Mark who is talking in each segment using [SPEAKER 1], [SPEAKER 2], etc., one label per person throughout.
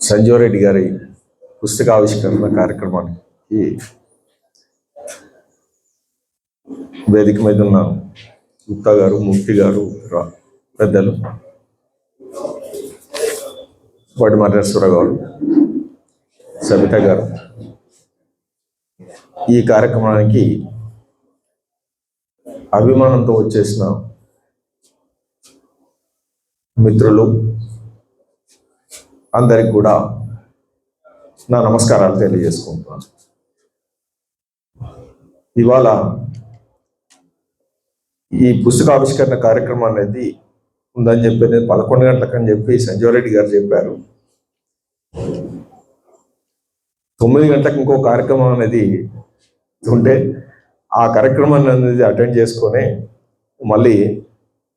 [SPEAKER 1] సంజీవరెడ్డి గారి పుస్తకావిష్కరణ కార్యక్రమానికి వేదిక మీద ఉన్న గుప్తా గారు ముక్తి గారు పెద్దలు వాటి మర్రేశ్వర గారు సబిత గారు. ఈ కార్యక్రమానికి అభిమానంతో వచ్చేసిన మిత్రులు అందరికి కూడా నా నమస్కారాలు తెలియజేసుకుంటున్నాను. ఇవాళ ఈ పుస్తకావిష్కరణ కార్యక్రమం అనేది ఉందని చెప్పి నేను పదకొండు గంటలకని చెప్పి సంజీవరెడ్డి గారు చెప్పారు. తొమ్మిది గంటలకు ఇంకో కార్యక్రమం అనేది ఉంటే ఆ కార్యక్రమాన్ని అనేది అటెండ్ చేసుకొని మళ్ళీ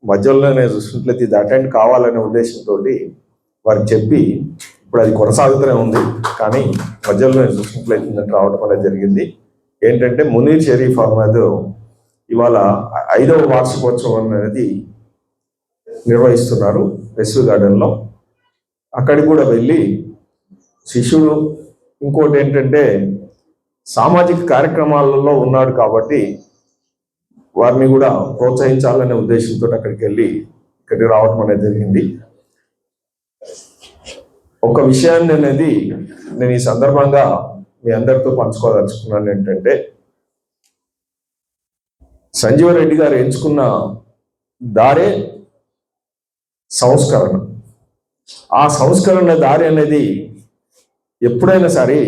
[SPEAKER 1] మధ్యలోనే చూసినట్లయితే ఇది అటెండ్ కావాలనే ఉద్దేశంతో వారికి చెప్పి ఇప్పుడు అది కొనసాగుతూనే ఉంది. కానీ మధ్యలో చూసినట్లయితే రావడం అనేది జరిగింది. ఏంటంటే మునీర్ షరీఫ్ అహ్మద్ ఇవాళ ఐదవ వార్షికోత్సవం అనేది నిర్వహిస్తున్నారు వెస్ట్ గార్డెన్లో. అక్కడికి కూడా వెళ్ళి శిష్యుడు ఇంకోటి ఏంటంటే సామాజిక కార్యక్రమాలలో ఉన్నాడు కాబట్టి వారిని కూడా ప్రోత్సహించాలనే ఉద్దేశంతో అక్కడికి వెళ్ళి ఇక్కడికి రావడం అనేది జరిగింది. ఒక విషయాన్ని అనేది నేను ఈ సందర్భంగా మీ అందరితో పంచుకోదలుచుకున్నాను ఏంటంటే సంజీవ రెడ్డి గారు ఎంచుకున్న దారే సంస్కరణ. ఆ సంస్కరణ దారి అనేది ఎప్పుడైనా సరే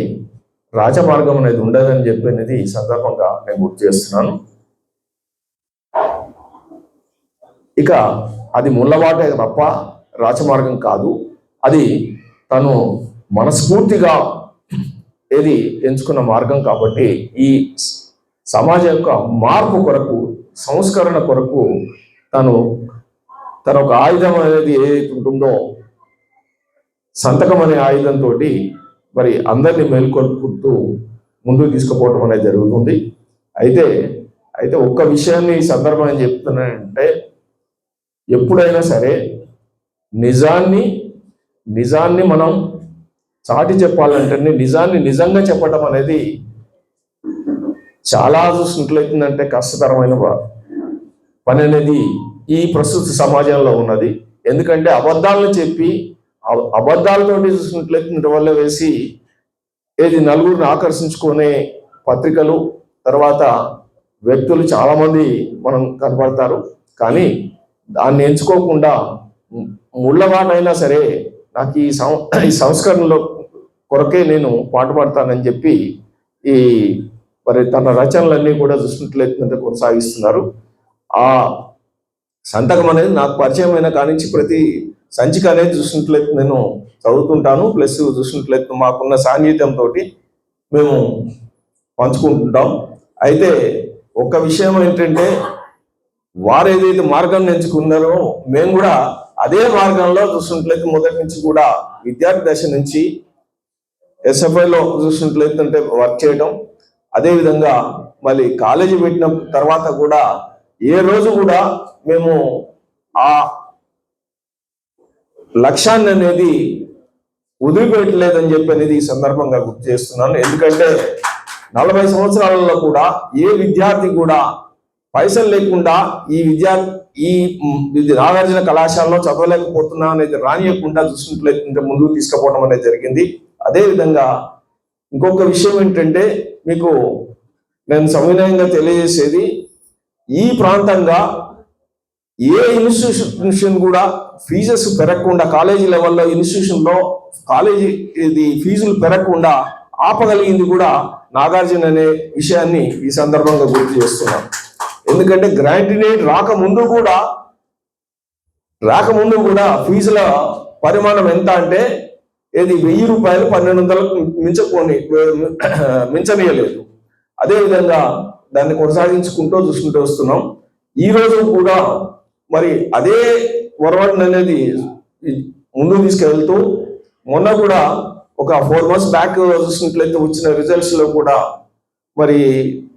[SPEAKER 1] రాజమార్గం అనేది ఉండదని చెప్పి అనేది ఈ సందర్భంగా నేను గుర్తు చేస్తున్నాను. ఇక అది ముళ్ళవాటే తప్ప రాజమార్గం కాదు. అది తను మనస్ఫూర్తిగా ఏది ఎంచుకున్న మార్గం కాబట్టి ఈ సమాజం యొక్క మార్పు కొరకు సంస్కరణ కొరకు తను తన ఒక ఆయుధం అనేది ఏదైతే ఉంటుందో సంతకం అనే ఆయుధంతో మరి అందరినీ మేల్కొల్పుతూ ముందుకు తీసుకుపోవటం అనేది జరుగుతుంది. అయితే అయితే ఒక్క విషయాన్ని ఈ సందర్భంగా చెప్తున్నానంటే ఎప్పుడైనా సరే నిజాన్ని నిజాన్ని మనం చాటి చెప్పాలంటే నిజాన్ని నిజంగా చెప్పడం అనేది చాలా చూసినట్లయితుందంటే కష్టతరమైన ప- పని అనేది ఈ ప్రస్తుత సమాజంలో ఉన్నది. ఎందుకంటే అబద్ధాలను చెప్పి అబద్ధాలతో చూసినట్లయితే వల్ల వేసి ఏది నలుగురిని ఆకర్షించుకునే పత్రికలు తర్వాత వ్యక్తులు చాలామంది మనం కనపడతారు. కానీ దాన్ని ఎంచుకోకుండా ము- ముళ్ళవాటైనా సరే నాకు ఈ సం ఈ సంస్కరణలో కొరకే నేను పాటుపడతానని చెప్పి ఈ మరి తన రచనలన్నీ కూడా చూసినట్లయితే కొనసాగిస్తున్నారు. ఆ సంతకం అనేది నాకు పరిచయమైన కానించి ప్రతి సంచిక అనేది చూసినట్లయితే నేను చదువుతుంటాను. ప్లస్ చూసినట్లయితే మాకున్న సాన్నిహిత్యంతో మేము పంచుకుంటుంటాం. అయితే ఒక విషయం ఏంటంటే వారు ఏదైతే మార్గం ఎంచుకున్నారో మేము కూడా అదే మార్గంలో చూసినట్లయితే మొదటి నుంచి కూడా విద్యార్థి దశ నుంచి ఎస్ఎఫ్ఐలో చూసినట్లయితే వర్క్ చేయడం అదేవిధంగా మళ్ళీ కాలేజీ పెట్టిన తర్వాత కూడా ఏ రోజు కూడా మేము ఆ లక్ష్యాన్ని అనేది వదిలిపెట్టలేదని చెప్పి అనేది ఈ సందర్భంగా గుర్తు చేస్తున్నాను. ఎందుకంటే నలభై సంవత్సరాలలో కూడా ఏ విద్యార్థి కూడా పైసలు లేకుండా ఈ విద్యా ఈ ఇది నాగార్జున కళాశాలలో చదవలేకపోతున్నా అనేది రానియకుండా చూసినట్లయితే ముందుకు తీసుకుపోవడం అనేది జరిగింది. అదేవిధంగా ఇంకొక విషయం ఏంటంటే మీకు నేను సవినయంగా తెలియజేసేది ఈ ప్రాంతంగా ఏ ఇన్స్టిట్యూషన్ కూడా ఫీజెస్ పెరగకుండా కాలేజీ లెవెల్లో ఇన్స్టిట్యూషన్లో కాలేజీ ఇది ఫీజులు పెరగకుండా ఆపగలిగింది కూడా నాగార్జున అనే విషయాన్ని ఈ సందర్భంగా గుర్తు చేస్తున్నాను. ఎందుకంటే గ్రాంటినేట్ రాకముందు కూడా రాకముందు కూడా ఫీజుల పరిమాణం ఎంత అంటే ఏది వెయ్యి రూపాయలు పన్నెండు వందలకు మించకొని మించనీయలేదు. అదేవిధంగా దాన్ని కొనసాగించుకుంటూ చూసుకుంటూ వస్తున్నాం. ఈ రోజు కూడా మరి అదే వరవడిని అనేది ముందుకు తీసుకెళ్తూ మొన్న కూడా ఒక ఫోర్ మంత్స్ బ్యాక్ చూసినట్లయితే వచ్చిన రిజల్ట్స్లో కూడా మరి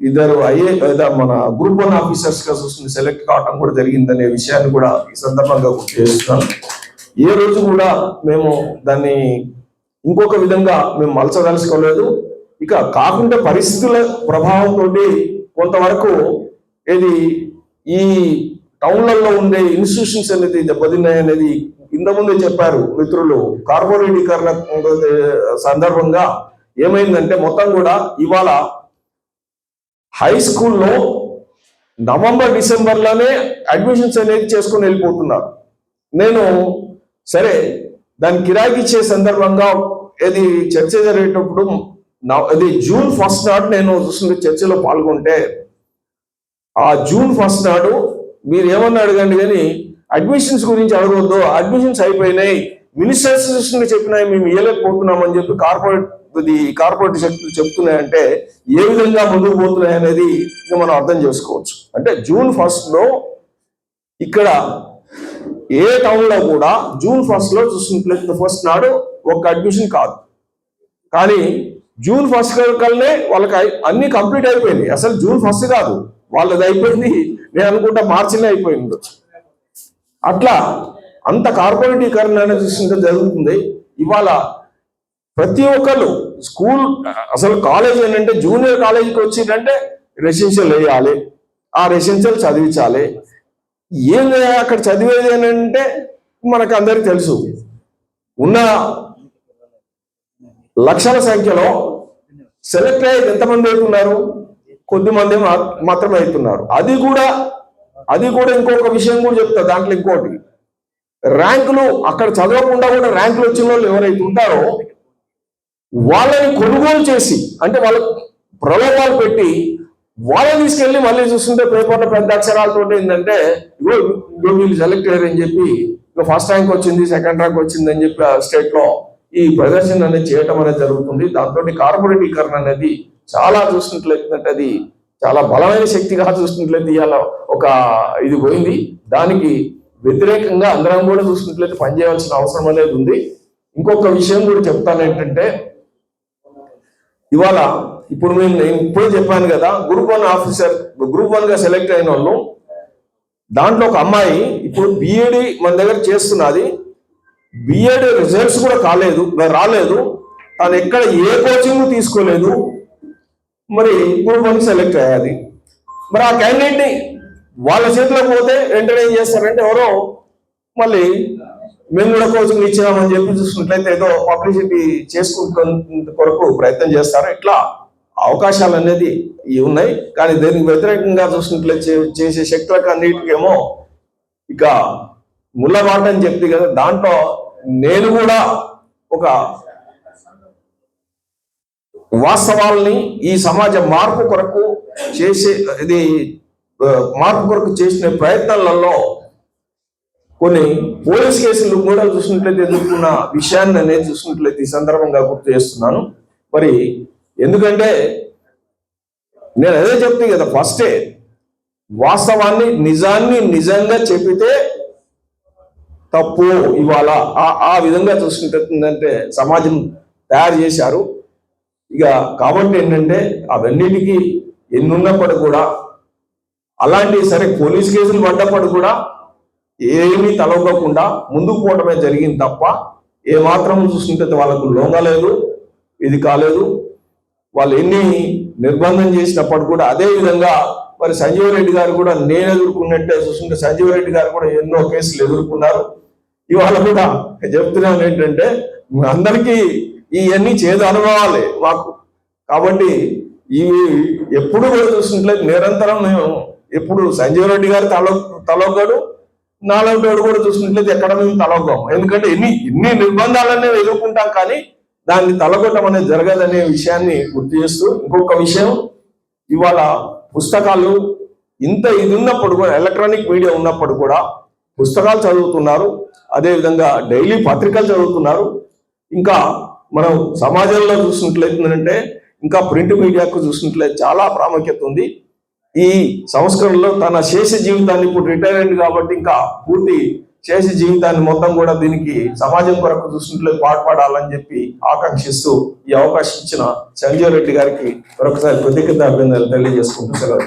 [SPEAKER 1] ఇద్దరు ఐఏ లేదా మన గ్రూప్ వన్ ఆఫీసర్స్గా చూసుకుని సెలెక్ట్ కావడం కూడా జరిగిందనే విషయాన్ని కూడా ఈ సందర్భంగా గుర్తు చేస్తున్నాను. ఏ రోజు కూడా మేము దాన్ని ఇంకొక విధంగా మేము మలచదలుచుకోలేదు. ఇక కాకుండా పరిస్థితుల ప్రభావంతో కొంతవరకు ఏది ఈ టౌన్లలో ఉండే ఇన్స్టిట్యూషన్స్ అనేది దెబ్బతిన్నాయి అనేది ఇంతకుముందే చెప్పారు మిత్రులు. కార్పొరేటీకరణ సందర్భంగా ఏమైందంటే మొత్తం కూడా ఇవాళ హై స్కూల్లో నవంబర్ డిసెంబర్లోనే అడ్మిషన్స్ అనేది చేసుకుని వెళ్ళిపోతున్నారు. నేను సరే దాని కిరాయికి ఇచ్చే సందర్భంగా ఇది చర్చ జరిగేటప్పుడు నా అది జూన్ ఫస్ట్ నాడు నేను చూస్తుంటే చర్చలో పాల్గొంటే ఆ జూన్ ఫస్ట్ నాడు మీరు ఏమన్నా అడగండి కానీ అడ్మిషన్స్ గురించి అడగవద్దు అడ్మిషన్స్ అయిపోయినాయి. మినిస్టర్స్ చెప్పినాయి మేము ఇవ్వలేకపోతున్నామని చెప్పి కార్పొరేట్ ఇది కార్పొరేట్ శక్తులు చెప్తున్నాయంటే ఏ విధంగా ముందుకు పోతున్నాయి అనేది మనం అర్థం చేసుకోవచ్చు. అంటే జూన్ ఫస్ట్లో ఇక్కడ ఏ టౌన్లో కూడా జూన్ ఫస్ట్లో చూసినట్లయితే ఫస్ట్ నాడు ఒక అడ్మిషన్ కాదు. కానీ జూన్ ఫస్ట్ కల్నే వాళ్ళకి అన్ని కంప్లీట్ అయిపోయింది అసలు జూన్ ఫస్ట్ కాదు. వాళ్ళది అయిపోయింది. నేను అనుకుంటా మార్చిలో అయిపోయింది ఉండొచ్చు. అట్లా అంత కార్పొరేటీకరణ అనేది చూస్తుంటే జరుగుతుంది. ఇవాళ ప్రతి ఒక్కళ్ళు స్కూల్ అసలు కాలేజ్ ఏంటంటే జూనియర్ కాలేజీకి వచ్చిందంటే రెసిడెన్షియల్ వేయాలి ఆ రెసిడెన్షియల్ చదివించాలి. ఏం అక్కడ చదివేది ఏంటంటే మనకు అందరికి తెలుసు. ఉన్న లక్షల సంఖ్యలో సెలెక్ట్ అయ్యేది ఎంతమంది అవుతున్నారు? కొద్దిమంది మాత్రమే అవుతున్నారు. అది కూడా అది కూడా ఇంకొక విషయం కూడా చెప్తా దాంట్లో ఇంకోటి. ర్యాంకులు అక్కడ చదవకుండా కూడా ర్యాంకులు వచ్చిన వాళ్ళు ఎవరైతే ఉంటారో వాళ్ళని కొనుగోలు చేసి అంటే వాళ్ళ ప్రలోభాలు పెట్టి వాళ్ళని తీసుకెళ్ళి మళ్ళీ చూస్తుంటే పేపర్లో పెద్ద అక్షరాలతో ఏంటంటే ఇగో ఇగో వీళ్ళు సెలెక్ట్ అయ్యారని చెప్పి ఇగో ఫస్ట్ ర్యాంక్ వచ్చింది సెకండ్ ర్యాంక్ వచ్చింది అని చెప్పి స్టేట్లో ఈ ప్రదర్శన అనేది చేయటం అనేది జరుగుతుంది. దాంతో కార్పొరేటీకరణ అనేది చాలా చూసినట్లయితే అది చాలా బలమైన శక్తిగా చూసినట్లయితే ఇవాళ ఒక ఇది పోయింది. దానికి వ్యతిరేకంగా అందరం కూడా చూసినట్లయితే పనిచేయాల్సిన అవసరం అనేది ఉంది. ఇంకొక విషయం కూడా చెప్తాను ఏంటంటే ఇవాళ ఇప్పుడు మేము నేను ఇప్పుడే చెప్పాను కదా గ్రూప్ వన్ ఆఫీసర్ గ్రూప్ వన్గా సెలెక్ట్ అయిన వాళ్ళు దాంట్లో ఒక అమ్మాయి ఇప్పుడు బిఏడి మన దగ్గర చేస్తున్నది. బిఎడ్ రిజల్ట్స్ కూడా కాలేదు రాలేదు. తను ఎక్కడ ఏ కోచింగ్ తీసుకోలేదు. మరి గ్రూప్ వన్ సెలెక్ట్ అయ్యాది. మరి ఆ క్యాండిడేట్ని వాళ్ళ చేతిలో పోతే వెంటనే ఏం చేస్తారంటే ఎవరో మళ్ళీ మేము కూడా కోచింగ్ ఇచ్చినామని చెప్పి చూసుకున్నట్లయితే ఏదో పబ్లిసిటీ చేసుకుంటున్న కొరకు ప్రయత్నం చేస్తారు. ఇట్లా అవకాశాలు అనేది ఇవి ఉన్నాయి. కానీ దీనికి వ్యతిరేకంగా చూసినట్లయితే చేసే శక్తులకు అన్నిటికేమో ఇక ముళ్ళబాట అని చెప్తే కదా దాంట్లో నేను కూడా ఒక వాస్తవాల్ని ఈ సమాజ మార్పు కొరకు చేసే ఇది మార్పు కొరకు చేసిన ప్రయత్నాలలో కొన్ని పోలీస్ కేసులు కూడా చూసినట్లయితే ఎదుర్కొన్న విషయాన్ని అనేది చూసినట్లయితే ఈ సందర్భంగా గుర్తు చేస్తున్నాను. మరి ఎందుకంటే నేను అదే చెప్తే కదా ఫస్టే వాస్తవాన్ని నిజాన్ని నిజంగా చెప్పితే తప్పు ఇవాళ. ఆ విధంగా చూసుకుంటుందంటే సమాజం తయారు చేశారు. ఇక కాబట్టి ఏంటంటే అవన్నిటికీ ఎన్నున్నప్పటికీ కూడా అలాంటి సరే పోలీస్ కేసులు పడ్డప్పుడు కూడా ఏమీ తలవకుండా ముందుకు పోవడమే జరిగింది తప్ప ఏ మాత్రం చూసుకుంటే వాళ్ళకు లొంగలేదు ఇది కాలేదు. వాళ్ళు ఎన్ని నిర్బంధం చేసినప్పుడు కూడా అదే విధంగా మరి సంజీవ్ రెడ్డి గారు కూడా నేను ఎదుర్కొన్నట్టే చూసుకుంటే సంజీవ్ రెడ్డి గారు కూడా ఎన్నో కేసులు ఎదుర్కొన్నారు. ఇవాళ కూడా చెప్తున్నాను ఏంటంటే అందరికీ ఇవన్నీ చేదు అనుభవాలే మాకు. కాబట్టి ఇవి ఎప్పుడు కూడా చూసినట్లయితే నిరంతరం మేము ఎప్పుడు సంజీవ్ రెడ్డి గారు తల తలొగ్గడు నాలుగోడు కూడా చూసినట్లయితే ఎక్కడ మేము తలగొం ఎందుకంటే ఎన్ని ఎన్ని నిర్బంధాలనే ఎదుర్కొంటాం కానీ దాన్ని తలగొట్టం అనేది జరగదనే విషయాన్ని గుర్తు చేస్తూ ఇంకొక విషయం ఇవాళ పుస్తకాలు ఇంత ఇది ఉన్నప్పుడు కూడా ఎలక్ట్రానిక్ మీడియా ఉన్నప్పుడు కూడా పుస్తకాలు చదువుతున్నారు అదేవిధంగా డైలీ పత్రికలు చదువుతున్నారు. ఇంకా మనం సమాజంలో చూసినట్లయితే ఇంకా ప్రింట్ మీడియాకు చూసినట్లయితే చాలా ప్రాముఖ్యత ఉంది. ఈ సంస్కరణలో తన శేష జీవితాన్ని ఇప్పుడు రిటైర్డ్ కాబట్టి ఇంకా పూర్తి శేష జీవితాన్ని మొత్తం కూడా దీనికి సమాజం కొరకు చూసినట్లయితే పాటుపడాలని చెప్పి ఆకాంక్షిస్తూ ఈ అవకాశం ఇచ్చిన సంజీవ్ రెడ్డి గారికి మరొకసారి కృతజ్ఞత అభినందనలు తెలియజేసుకుంటూ సెలవు